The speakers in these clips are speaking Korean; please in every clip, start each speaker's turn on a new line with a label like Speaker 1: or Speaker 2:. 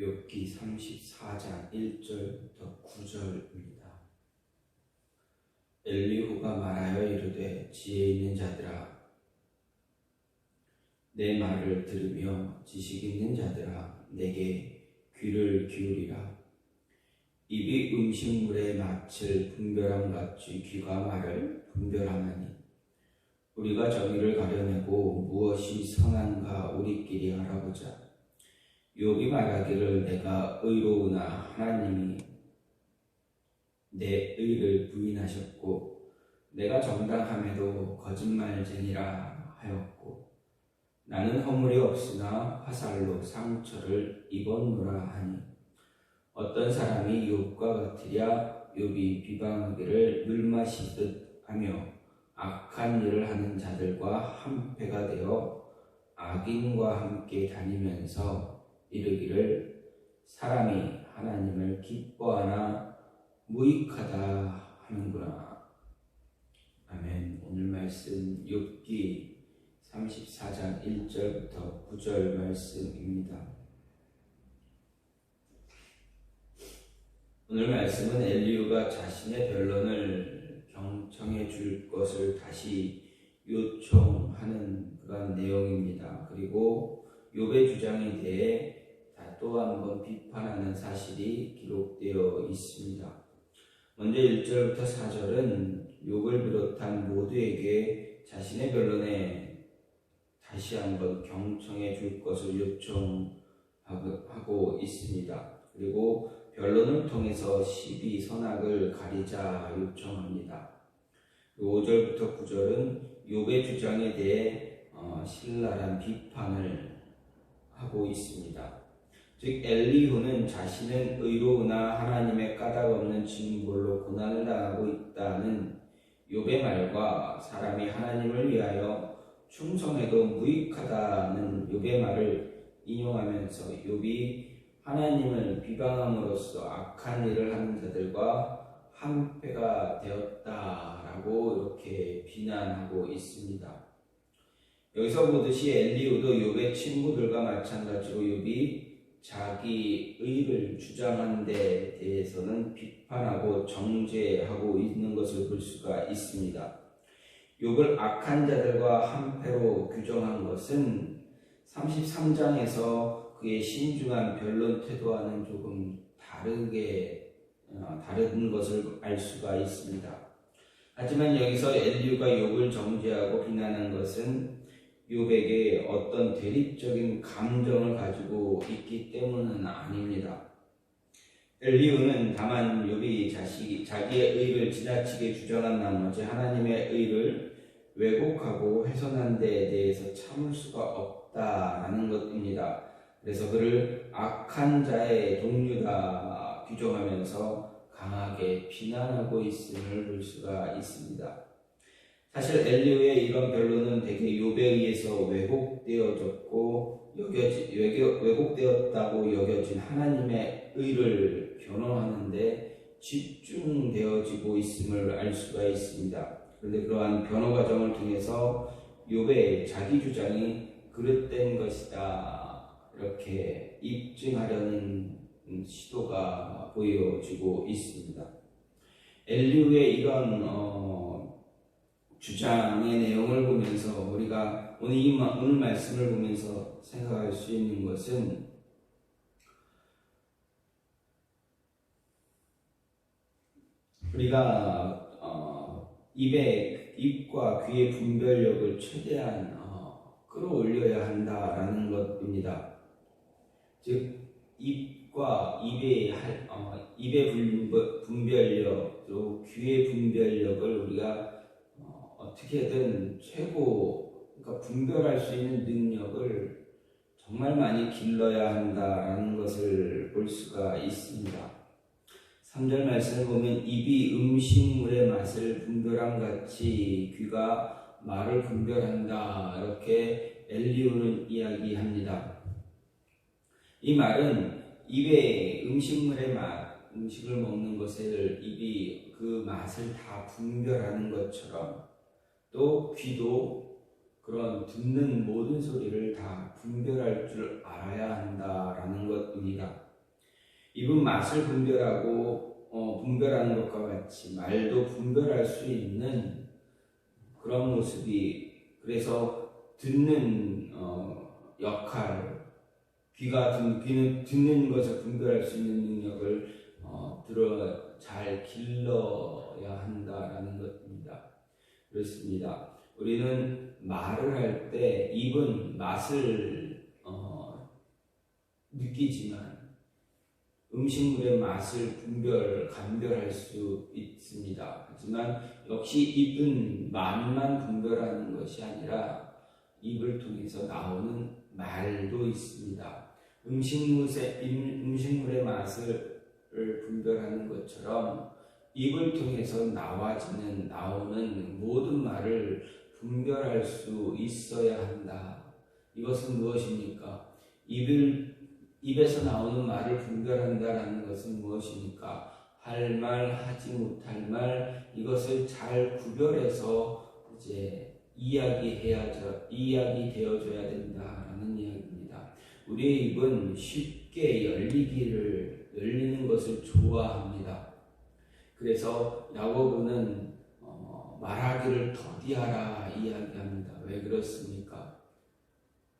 Speaker 1: 욥기 34장 1절부터 9절입니다. 엘리후가 말하여 이르되 지혜 있는 자들아 내 말을 들으며 지식 있는 자들아 내게 귀를 기울이라 입이 음식물의 맛을 분별함 같이 귀가 말을 분별하나니 우리가 정의를 가려내고 무엇이 선한가 우리끼리 알아보자 욥이 말하기를 내가 의로우나 하나님이 내 의를 부인하셨고 내가 정당함에도 거짓말쟁이라 하였고 나는 허물이 없으나 화살로 상처를 입었노라 하니 어떤 사람이 욥과 같으랴 욥이 비방하기를 물 마시듯 하며 악한 일을 하는 자들과 한패가 되어 악인과 함께 다니면서 이르기를 사람이 하나님을 기뻐하나 무익하다 하는구나. 아멘. 오늘 말씀 욥기 34장 1절부터 9절 말씀입니다. 오늘 말씀은 엘리우가 자신의 변론을 경청해 줄 것을 다시 요청하는 그런 내용입니다. 그리고 욥의 주장에 대해 또 한 번 비판하는 사실이 기록되어 있습니다. 먼저 1절부터 4절은 욥을 비롯한 모두에게 자신의 변론에 다시 한번 경청해 줄 것을 요청하고 있습니다. 그리고 변론을 통해서 시비 선악을 가리자 요청합니다. 5절부터 9절은 욥의 주장에 대해 어, 신랄한 비판을 하고 있습니다. 즉 엘리후는 자신은 의로우나 하나님의 까닭 없는 징벌로 고난을 당하고 있다는 욥의 말과 사람이 하나님을 위하여 충성해도 무익하다는 욥의 말을 인용하면서 욥이 하나님을 비방함으로써 악한 일을 하는 자들과 한패가 되었다라고 이렇게 비난하고 있습니다. 여기서 보듯이 엘리우도 욥의 친구들과 마찬가지로 욥이 자기 의를 주장한 데 대해서는 비판하고 정죄하고 있는 것을 볼 수가 있습니다. 욥을 악한 자들과 한패로 규정한 것은 33장에서 그의 신중한 변론 태도와는 조금 다르게 어, 다른 것을 알 수가 있습니다. 하지만 여기서 엘리우가 욥을 정죄하고 비난한 것은 욥에게 어떤 대립적인 감정을 가지고 있기 때문은 아닙니다. 엘리우는 다만 욥이 자식 자기의 의를 지나치게 주장한 나머지 하나님의 의를 왜곡하고 훼손한 데에 대해서 참을 수가 없다라는 것입니다. 그래서 그를 악한 자의 동료다 규정하면서 강하게 비난하고 있음을 볼 수가 있습니다. 사실 엘리오의 이런 변론은 대개 욥에 의해서 왜곡되어졌고 여겨지, 왜곡되었다고 여겨진 하나님의 의를 변호하는데 집중되어지고 있음을 알 수가 있습니다. 그런데 그러한 변호 과정을 통해서 욥의 자기 주장이 그릇된 것이다 이렇게 입증하려는 시도가 보여지고 있습니다. 엘리우의 이런 어, 주장의 내용을 보면서 우리가 오늘 이 오늘 말씀을 보면서 생각할 수 있는 것은 우리가 어, 입의 입과 귀의 분별력을 최대한 어, 끌어올려야 한다라는 것입니다. 즉 입과 입의 어, 입의 분별력 또 귀의 분별력을 우리가 어떻게든 최고 그러니까 분별할 수 있는 능력을 정말 많이 길러야 한다라는 것을 볼 수가 있습니다. 3절 말씀을 보면 입이 음식물의 맛을 분별함 같이 귀가 말을 분별한다 이렇게 엘리오는 이야기합니다. 이 말은 입에 음식물의 맛, 음식을 먹는 것을 입이 그 맛을 다 분별하는 것처럼 또 귀도 그런 듣는 모든 소리를 다 분별할 줄 알아야 한다라는 것입니다. 입은 맛을 분별하고 어, 분별하는 것과 같이 말도 분별할 수 있는 그런 모습이 그래서 듣는 어, 역할 귀가 듣, 귀는 듣는 것을 분별할 수 있는 능력을 어, 들어 잘 길러야 한다라는 것입니다. 그렇습니다. 우리는 말을 할 때 입은 맛을 어, 느끼지만 음식물의 맛을 분별, 감별할 수 있습니다. 하지만 역시 입은 맛만 분별하는 것이 아니라 입을 통해서 나오는 말도 있습니다. 음식물의, 음식물의 맛을 분별하는 것처럼 입을 통해서 나와지는, 나오는 모든 말을 분별할 수 있어야 한다. 이것은 무엇입니까? 입을 입에서 나오는 말을 분별한다라는 것은 무엇입니까? 할 말, 하지 못할 말, 이것을 잘 구별해서 이제 이야기해야죠, 이야기 되어줘야 된다라는 이야기입니다. 우리의 입은 쉽게 열리기를, 열리는 것을 좋아합니다. 그래서 야고보는 어, 말하기를 더디하라 이야기합니다. 왜 그렇습니까?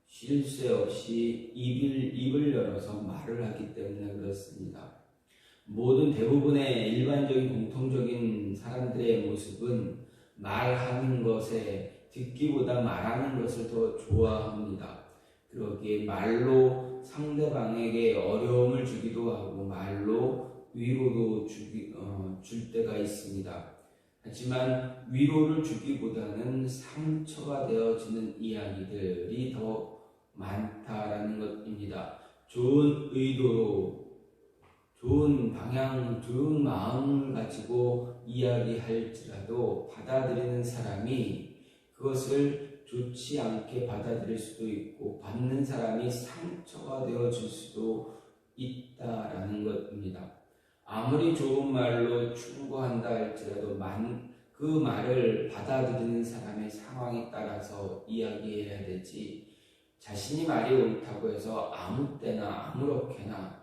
Speaker 1: 쉴 새 없이 입을, 입을 열어서 말을 하기 때문에 그렇습니다. 모든 대부분의 일반적인 공통적인 사람들의 모습은 말하는 것에 듣기보다 말하는 것을 더 좋아합니다. 그러기에 말로 상대방에게 어려움을 주기도 하고 말로 위로도 주기, 어, 줄 때가 있습니다. 하지만 위로를 주기보다는 상처가 되어지는 이야기들이 더 많다라는 것입니다. 좋은 의도로 좋은 방향, 좋은 마음을 가지고 이야기할지라도 받아들이는 사람이 그것을 좋지 않게 받아들일 수도 있고 받는 사람이 상처가 되어질 수도 있다라는 것입니다. 아무리 좋은 말로 충고한다 할지라도 만, 그 말을 받아들이는 사람의 상황에 따라서 이야기해야 되지 자신이 말이 옳다고 해서 아무 때나 아무렇게나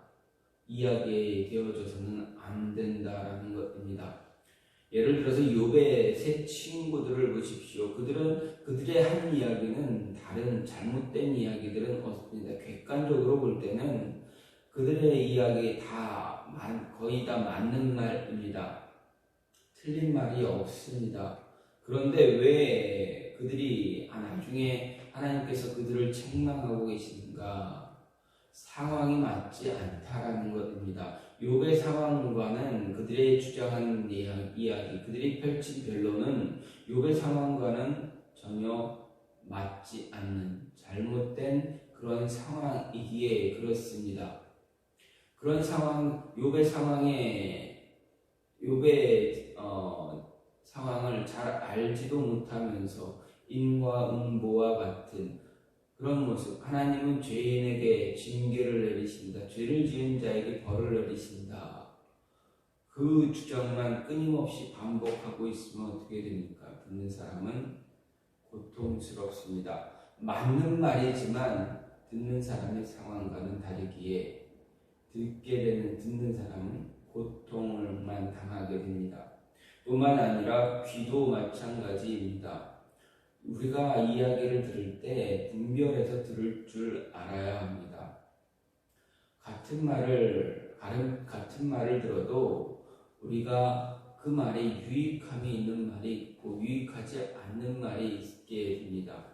Speaker 1: 이야기되어져서는 안 된다라는 것입니다. 예를 들어서 요배의 세 친구들을 보십시오. 그들은 그들의 한 이야기는 다른 잘못된 이야기들은 없습니다. 객관적으로 볼 때는 그들의 이야기 다 거의 다 맞는 말입니다. 틀린 말이 없습니다. 그런데 왜 그들이 나중에 하나님께서 그들을 책망하고 계신가? 상황이 맞지 않다라는 것입니다. 욥의 상황과는 그들의 주장하는 이야기, 그들이 펼친 변론은 욥의 상황과는 전혀 맞지 않는 잘못된 그런 상황이기에 그렇습니다. 그런 상황, 욥의 상황에 욥의 어, 상황을 잘 알지도 못하면서 인과 음보와 같은 그런 모습. 하나님은 죄인에게 징계를 내리신다. 죄를 지은 자에게 벌을 내리신다. 그 주장만 끊임없이 반복하고 있으면 어떻게 됩니까? 듣는 사람은 고통스럽습니다. 맞는 말이지만 듣는 사람의 상황과는 다르기에 듣게 되는 듣는 사람은 고통을만 당하게 됩니다. 뿐만 아니라 귀도 마찬가지입니다. 우리가 이야기를 들을 때 분별해서 들을 줄 알아야 합니다. 같은 말을 같은 말을 들어도 우리가 그 말에 유익함이 있는 말이 있고 유익하지 않는 말이 있게 됩니다.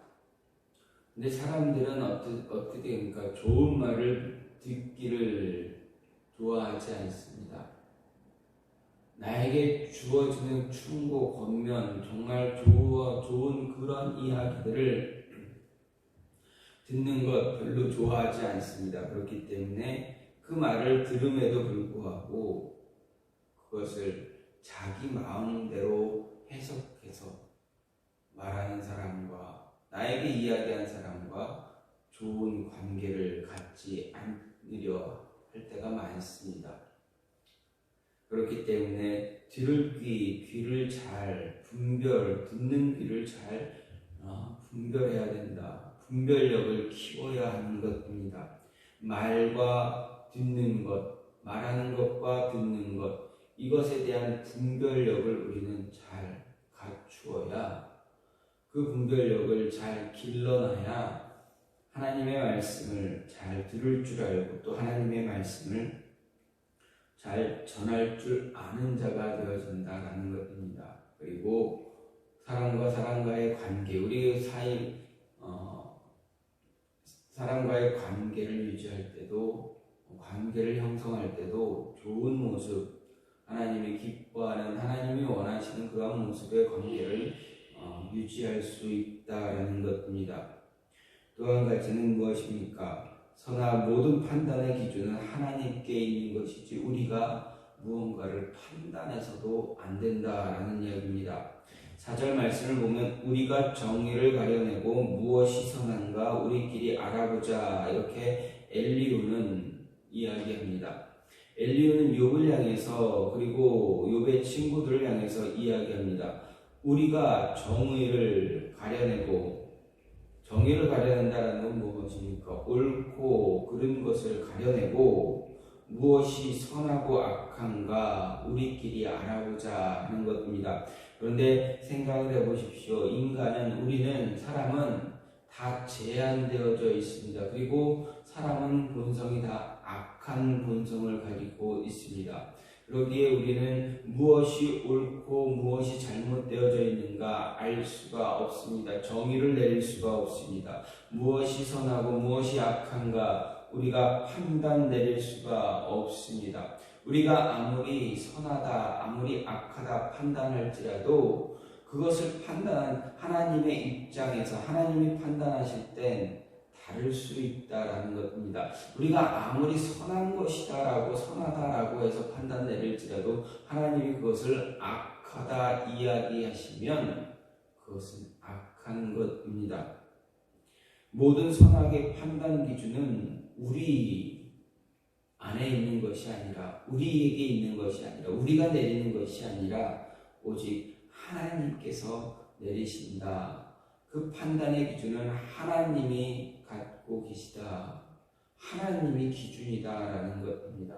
Speaker 1: 근데 사람들은 어떻게, 어떻게 됩니까? 좋은 말을 듣기를 좋아하지 않습니다. 나에게 주어지는 충고, 권면, 정말 좋아, 좋은 그런 이야기들을 듣는 것 별로 좋아하지 않습니다. 그렇기 때문에 그 말을 들음에도 불구하고 그것을 자기 마음대로 해석해서 말하는 사람과 나에게 이야기한 사람과 좋은 관계를 갖지 않 으려 할 때가 많습니다. 그렇기 때문에 들을 귀, 귀를 잘 분별, 듣는 귀를 잘 어, 분별해야 된다. 분별력을 키워야 하는 것입니다. 말과 듣는 것, 말하는 것과 듣는 것, 이것에 대한 분별력을 우리는 잘 갖추어야 그 분별력을 잘 길러놔야 하나님의 말씀을 잘 들을 줄 알고 또 하나님의 말씀을 잘 전할 줄 아는 자가 되어진다라는 것입니다. 그리고 사람과 사람과의 관계, 우리 사이 어, 사람과의 관계를 유지할 때도 관계를 형성할 때도 좋은 모습, 하나님이 기뻐하는 하나님이 원하시는 그런 모습의 관계를 어, 유지할 수 있다라는 것입니다. 또한 가지는 무엇입니까? 선악 모든 판단의 기준은 하나님께 있는 것이지 우리가 무언가를 판단해서도 안 된다라는 이야기입니다. 4절 말씀을 보면 우리가 정의를 가려내고 무엇이 선한가 우리끼리 알아보자 이렇게 엘리우는 이야기합니다. 엘리우는 욥을 향해서 그리고 욥의 친구들을 향해서 이야기합니다. 우리가 정의를 가려내고 정의를 가려낸다는 건 무엇입니까? 옳고 그른 것을 가려내고 무엇이 선하고 악한가 우리끼리 알아보자 하는 것입니다. 그런데 생각을 해보십시오. 인간은 우리는 사람은 다 제한되어져 있습니다. 그리고 사람은 본성이 다 악한 본성을 가지고 있습니다. 그러기에 우리는 무엇이 옳고 무엇이 잘못되어져 있는가 알 수가 없습니다. 정의를 내릴 수가 없습니다. 무엇이 선하고 무엇이 악한가 우리가 판단 내릴 수가 없습니다. 우리가 아무리 선하다, 아무리 악하다 판단할지라도 그것을 판단한 하나님의 입장에서 하나님이 판단하실 땐 다를 수 있다라는 것입니다. 우리가 아무리 선한 것이다라고 선하다라고 해서 판단 내릴지라도 하나님이 그것을 악하다 이야기하시면 그것은 악한 것입니다. 모든 선악의 판단 기준은 우리 안에 있는 것이 아니라 우리에게 있는 것이 아니라 우리가 내리는 것이 아니라 오직 하나님께서 내리신다. 그 판단의 기준은 하나님이 갖고 계시다. 하나님이 기준이다라는 것입니다.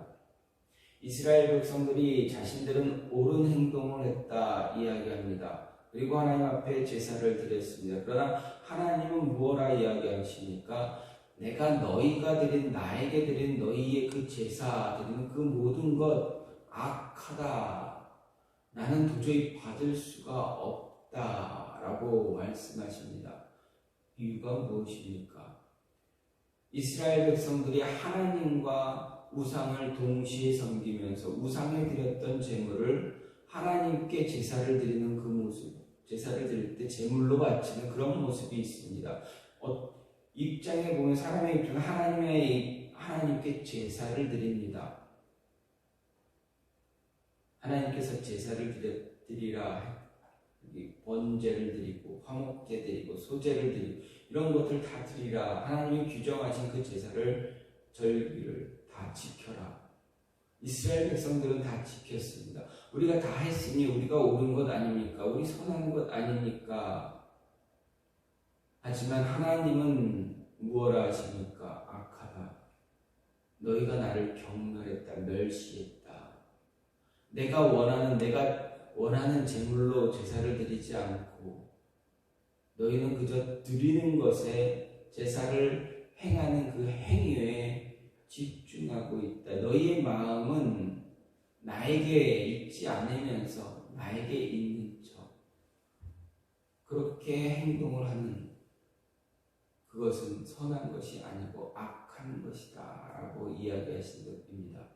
Speaker 1: 이스라엘 백성들이 자신들은 옳은 행동을 했다 이야기합니다. 그리고 하나님 앞에 제사를 드렸습니다. 그러나 하나님은 무엇라 이야기하십니까? 내가 너희가 드린 나에게 드린 너희의 그 제사 드리는 그 모든 것 악하다. 나는 도저히 받을 수가 없다 라고 말씀하십니다. 이유가 무엇입니까? 이스라엘 백성들이 하나님과 우상을 동시에 섬기면서 우상에 드렸던 제물을 하나님께 제사를 드리는 그 모습, 제사를 드릴 때 제물로 바치는 그런 모습이 있습니다. 어, 입장에 보면 사람의 입장은 하나님의 하나님께 제사를 드립니다. 하나님께서 제사를 드리라 번제를 드리고 화목제 드리고 소제를 드리고 이런 것들 다 드리라. 하나님이 규정하신 그 제사를 절기를 다 지켜라. 이스라엘 백성들은 다 지켰습니다. 우리가 다 했으니 우리가 옳은 것 아닙니까? 우리 선한 것 아닙니까? 하지만 하나님은 무엇라 하십니까? 악하다. 너희가 나를 경멸했다 멸시했다. 내가 원하는 내가 원하는 제물로 제사를 드리지 않고 너희는 그저 드리는 것에 제사를 행하는 그 행위에 집중하고 있다. 너희의 마음은 나에게 있지 않으면서 나에게 있는 척 그렇게 행동을 하는 그것은 선한 것이 아니고 악한 것이다 라고 이야기하신 것입니다.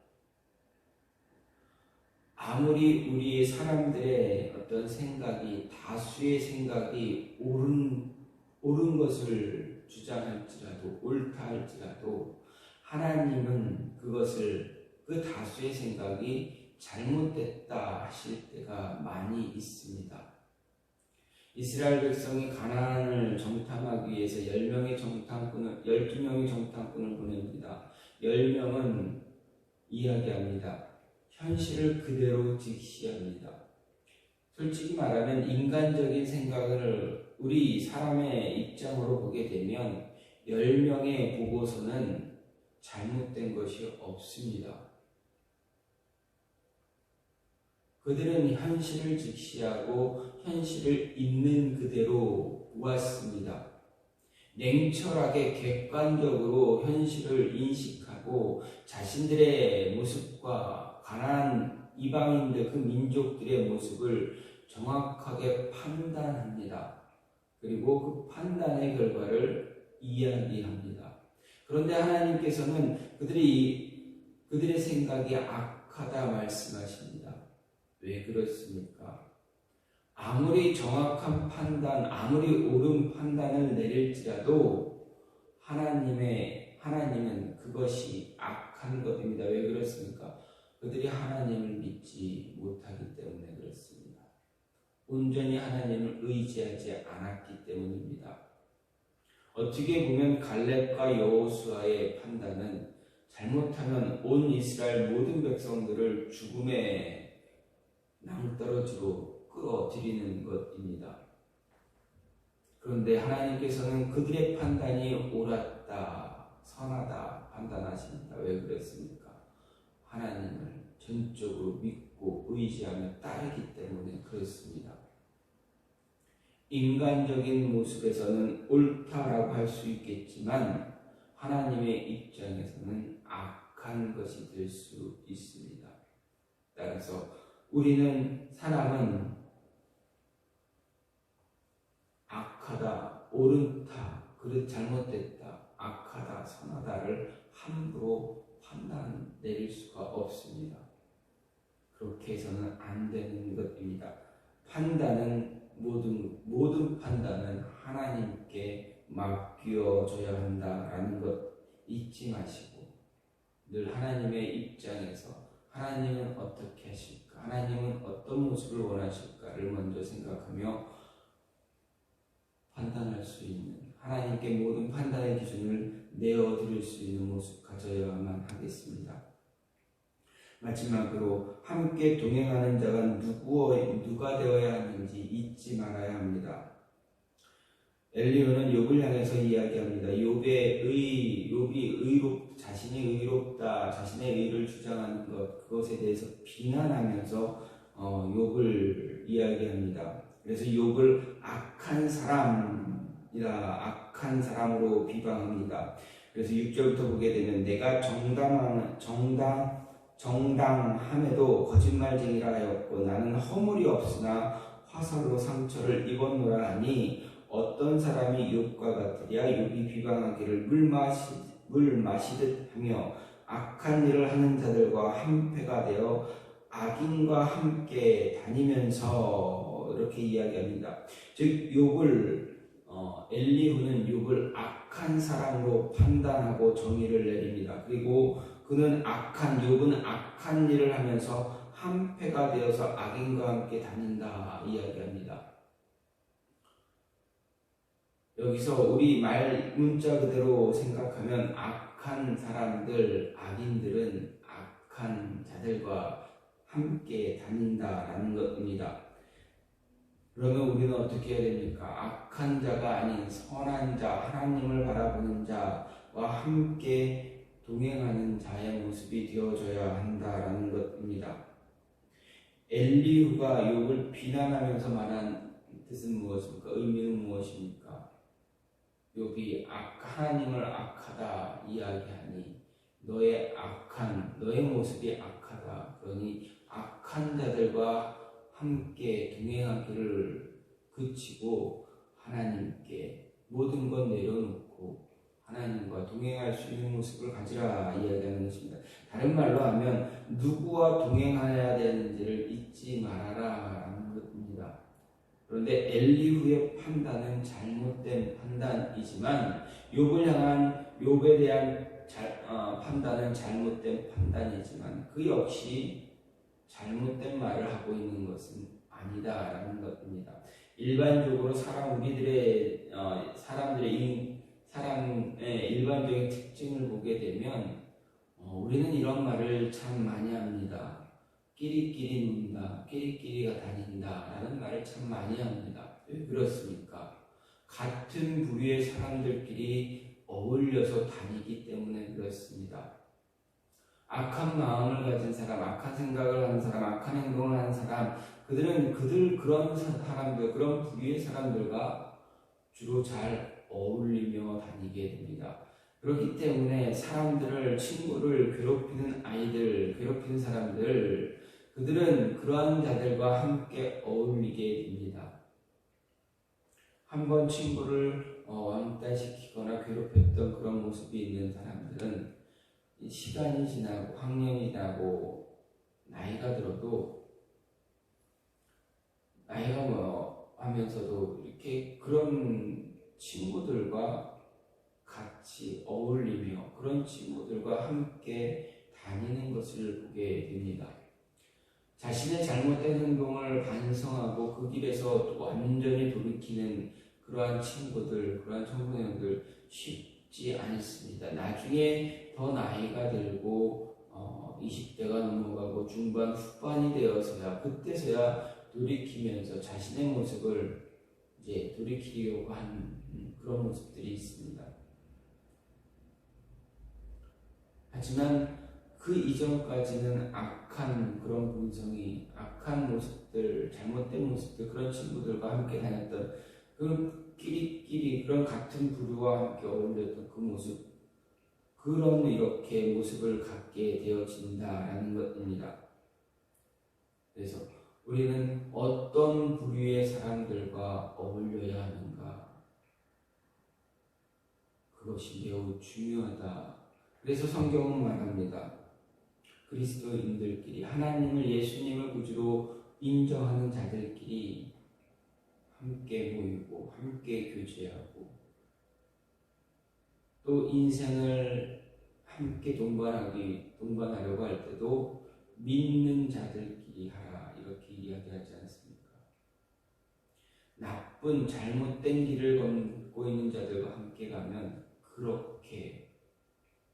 Speaker 1: 아무리 우리 사람들의 어떤 생각이 다수의 생각이 옳은 옳은 것을 주장할지라도 옳다 할지라도 하나님은 그것을 그 다수의 생각이 잘못됐다 하실 때가 많이 있습니다. 이스라엘 백성이 가나안을 정탐하기 위해서 10명의 정탐꾼을 12명의 정탐꾼을 보냅니다. 10명은 이야기합니다. 현실을 그대로 직시합니다. 솔직히 말하면 인간적인 생각을 우리 사람의 입장으로 보게 되면 10명의 보고서는 잘못된 것이 없습니다. 그들은 현실을 직시하고 현실을 있는 그대로 보았습니다. 냉철하게 객관적으로 현실을 인식하고 자신들의 모습과 가난한 이방인들 그 민족들의 모습을 정확하게 판단합니다. 그리고 그 판단의 결과를 이야기합니다. 그런데 하나님께서는 그들이 그들의 생각이 악하다 말씀하십니다. 왜 그렇습니까? 아무리 정확한 판단, 아무리 옳은 판단을 내릴지라도 하나님의 하나님은 그것이 악한 것입니다. 왜 그렇습니까? 그들이 하나님을 믿지 못하기 때문에 그렇습니다. 온전히 하나님을 의지하지 않았기 때문입니다. 어떻게 보면 갈렙과 여호수아의 판단은 잘못하면 온 이스라엘 모든 백성들을 죽음의 낭떠러지로 끌어들이는 것입니다. 그런데 하나님께서는 그들의 판단이 옳았다, 선하다 판단하십니다. 왜 그랬습니까? 하나님을 전적으로 믿고 의지하며 따르기 때문에 그렇습니다. 인간적인 모습에서는 옳다라고 할 수 있겠지만 하나님의 입장에서는 악한 것이 될 수 있습니다. 따라서 우리는 사람은 악하다, 옳다, 그릇 잘못됐다, 악하다, 선하다를 함부로 판단 내릴 수가 없습니다. 그렇게 해서는 안 되는 것입니다. 판단은 모든 모든 판단은 하나님께 맡겨줘야 한다라는 것 잊지 마시고 늘 하나님의 입장에서 하나님은 어떻게 하실까? 하나님은 어떤 모습을 원하실까를 먼저 생각하며 판단할 수 있는 하나님께 모든 판단의 기준을 내어드릴 수 있는 모습 가져야만 하겠습니다. 마지막으로 함께 동행하는 자가 누구어, 누가 되어야 하는지 잊지 말아야 합니다. 엘리오는 욥을 향해서 이야기합니다. 욥의 의, 욥이 의롭, 자신이 의롭다, 자신의 의를 주장하는 것, 그것에 대해서 비난하면서 어, 욥을 이야기합니다. 그래서 욥을 악한 사람 이라 악한 사람으로 비방합니다. 그래서 6절부터 보게 되면 내가 정당한 정당 정당함에도 거짓말쟁이라 하였고 나는 허물이 없으나 화살로 상처를 입었노라 하니 어떤 사람이 욥과 같으랴 욥이 비방하기를 물 마시 물 마시듯 하며 악한 일을 하는 자들과 한패가 되어 악인과 함께 다니면서 이렇게 이야기합니다. 즉 욥을 어, 엘리후는 욥을 악한 사람으로 판단하고 정의를 내립니다. 그리고 그는 악한 욥은 악한 일을 하면서 한패가 되어서 악인과 함께 다닌다 이야기합니다. 여기서 우리 말 문자 그대로 생각하면 악한 사람들, 악인들은 악한 자들과 함께 다닌다라는 것입니다. 그러면 우리는 어떻게 해야 됩니까? 악한 자가 아닌 선한 자, 하나님을 바라보는 자와 함께 동행하는 자의 모습이 되어져야 한다라는 것입니다. 엘리후가 욥을 비난하면서 말한 뜻은 무엇입니까? 의미는 무엇입니까? 욥이 악, 하나님을 악하다 이야기하니 너의 악한 너의 모습이 악하다. 그러니 악한 자들과 함께 동행하기를 그치고 하나님께 모든 것 내려놓고 하나님과 동행할 수 있는 모습을 가지라 이야기하는 것입니다. 다른 말로 하면 누구와 동행해야 되는지를 잊지 말아라 라는 것입니다. 그런데 엘리후의 판단은 잘못된 판단이지만 욥을 향한 욥에 대한 잘, 어, 판단은 잘못된 판단이지만 그 역시 잘못된 말을 하고 있는 것은 아니다라는 것입니다. 일반적으로 사람 우리들의 어, 사람들의 인, 사람의 일반적인 특징을 보게 되면 어, 우리는 이런 말을 참 많이 합니다. 끼리끼리 논다, 끼리끼리가 다닌다라는 말을 참 많이 합니다. 왜 그렇습니까? 같은 부류의 사람들끼리 어울려서 다니기 때문에 그렇습니다. 악한 마음을 가진 사람, 악한 생각을 하는 사람, 악한 행동을 하는 사람, 그들은 그들 그런 사람들, 그런 부류의 사람들과 주로 잘 어울리며 다니게 됩니다. 그렇기 때문에 사람들을, 친구를 괴롭히는 아이들, 괴롭히는 사람들, 그들은 그러한 자들과 함께 어울리게 됩니다. 한번 친구를 어, 왕따시키거나 괴롭혔던 그런 모습이 있는 사람들은 시간이 지나고 학년이 지나고 나이가 들어도 나이가 뭐 하면서도 이렇게 그런 친구들과 같이 어울리며 그런 친구들과 함께 다니는 것을 보게 됩니다. 자신의 잘못된 행동을 반성하고 그 길에서 완전히 돌이키는 그러한 친구들, 그러한 청소년들 쉽지 않습니다. 나중에 더 나이가 들고 어, 20대가 넘어가고 중반 후반이 되어서야 그때서야 돌이키면서 자신의 모습을 이제 돌이키려고 하는 그런 모습들이 있습니다. 하지만 그 이전까지는 악한 그런 본성이 악한 모습들, 잘못된 모습들 그런 친구들과 함께 다녔던 그런 끼리끼리 그런 같은 부류와 함께 어울렸던 그 모습 그런 이렇게 모습을 갖게 되어진다라는 것입니다. 그래서 우리는 어떤 부류의 사람들과 어울려야 하는가 그것이 매우 중요하다. 그래서 성경은 말합니다. 그리스도인들끼리 하나님을 예수님을 구주로 인정하는 자들끼리 함께 모이고 함께 교제하고 또 인생을 함께 동반하기 동반하려고 할 때도 믿는 자들끼리 하라 이렇게 이야기하지 않습니까? 나쁜 잘못된 길을 걷고 있는 자들과 함께 가면 그렇게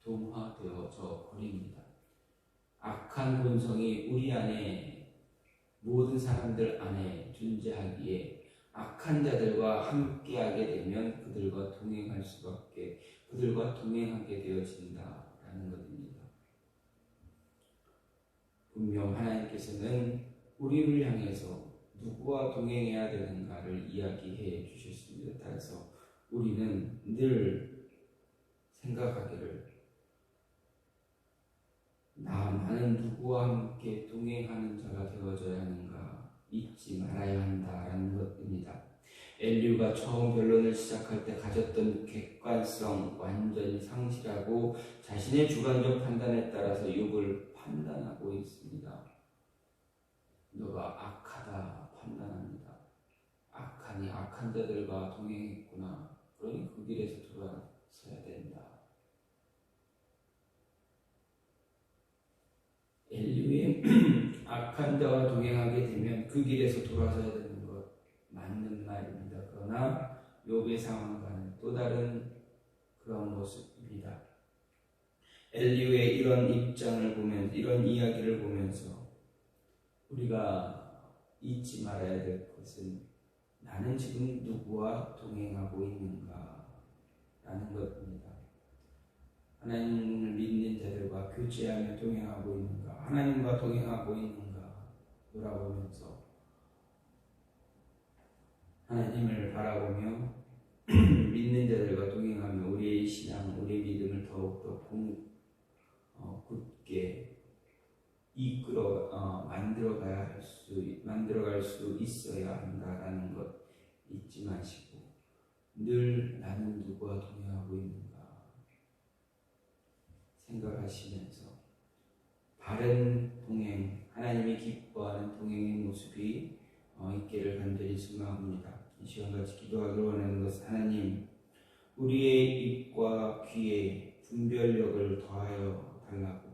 Speaker 1: 동화되어져 버립니다. 악한 본성이 우리 안에 모든 사람들 안에 존재하기에 악한 자들과 함께하게 되면 그들과 동행할 수밖에 그들과 동행하게 되어진다라는 것입니다. 분명 하나님께서는 우리를 향해서 누구와 동행해야 되는가를 이야기해 주셨습니다. 따라서 우리는 늘 생각하기를 나, 나는 누구와 함께 동행하는 자가 되어져야 하는가 잊지 말아야 한다라는 것입니다. 엘류가 처음 변론을 시작할 때 가졌던 객관성 완전히 상실하고 자신의 주관적 판단에 따라서 욕을 판단하고 있습니다. 너가 악하다 판단합니다. 악하니 악한 자들과 동행했구나. 그러니 그 길에서 돌아서야 된다. 엘류의 악한 자와 동행하게 되면 그 길에서 돌아서야 되는 것 맞는 말입니다. 그러나 욥의 상황과는 또 다른 그런 모습입니다. 엘리우의 이런 입장을 보면서 이런 이야기를 보면서 우리가 잊지 말아야 될 것은 나는 지금 누구와 동행하고 있는가 라는 것입니다. 하나님을 믿는 자들과 교제하며 동행하고 있는가 하나님과 동행하고 있는가 돌아보면서 하나님을 바라보며 믿는 자들과 동행하며 우리의 신앙, 우리의 믿음을 더욱더 공, 어, 굳게 이끌어 어, 만들어가야 할 수, 만들어갈 수 있어야 한다라는 것 잊지 마시고 늘 나는 누구와 동행하고 있는가 생각하시면서 바른 동행, 하나님이 기뻐하는 동행의 모습이 어, 있기를 간절히 소망합니다. 이 시간 같이 기도하기 원하는 것은 하나님, 우리의 입과 귀에 분별력을 더하여 달라고